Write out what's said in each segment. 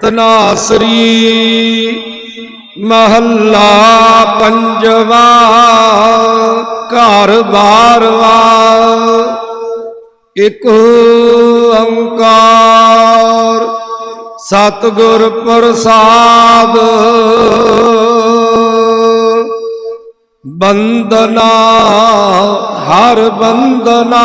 ਤਨਾਸਰੀ ਮਹੱਲਾ ਪੰਜਵਾ ਘਰ ਬਾਰਵਾ ਇਕ ਓੰਕਾਰ ਸਤਿਗੁਰ ਪ੍ਰਸਾਦ ਬੰਦਨਾ ਹਰ ਬੰਦਨਾ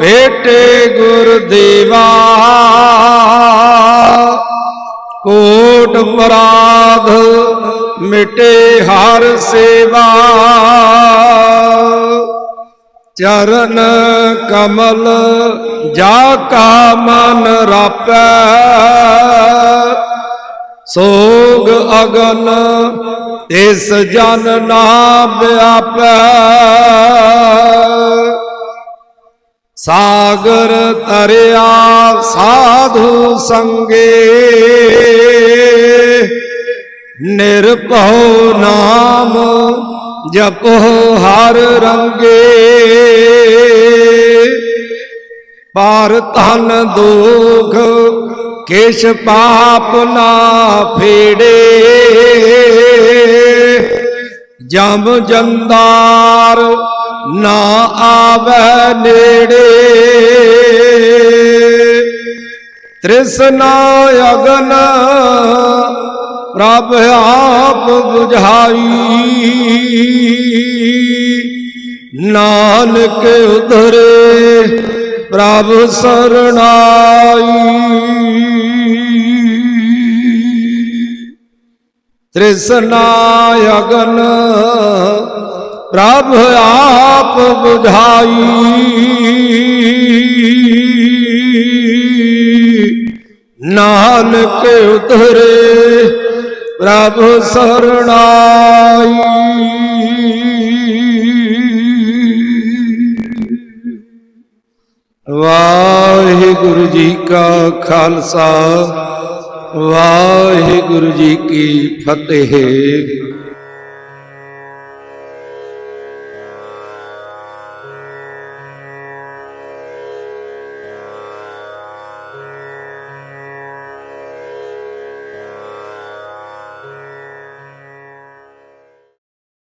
ਭੇਟੇ ਗੁਰ ਦੇਵਾ ਕੋਟ ਪਰਾਧ ਮਿਟੇ ਹਰ ਸੇਵਾ। ਚਰਨ ਕਮਲ ਜਾ ਕਾ ਮਨ ਰਾਪੈ। ਸੋਗ ਅਗਨ ਇਸ ਜਨ ਨਾ ਵਿਆਪੈ ਸਾਗਰ ਤਰਿਆ ਸਾਧੂ ਸੰਗੇ। ਨਿਰਭਉ ਨਾਮ ਜਪੋ ਹਰ ਰੰਗੇ। ਪਾਰ ਧਨ ਦੁਖ ਕਿਛ ਪਾਪ ਨਾ ਫੇੜੇ। ਜਮ ਜੰਦਾਰ ਨਾ ਆਵੇ ਨੇੜੇ। ਤ੍ਰਿਸ਼ਨਾ ਅਗਨ ਪ੍ਰਭ ਆਪ 부ਝਾਈ ਨਾਨਕ ਉਧਰੇ ਪ੍ਰਭ ਸਰਣਾਈ। ਤ੍ਰਿਸ਼ਨਾ ਅਗਨ ਪ੍ਰਭ ਆਪ 부ਝਾਈ ਨਾਨਕ ਉਤਰੇ ਪ੍ਰਭ ਸਰਣਾਈ। ਵਾਹਿਗੁਰੂ ਜੀ ਕਾ ਖਾਲਸਾ, ਵਾਹਿਗੁਰੂ ਜੀ ਕੀ ਫਤਿਹ।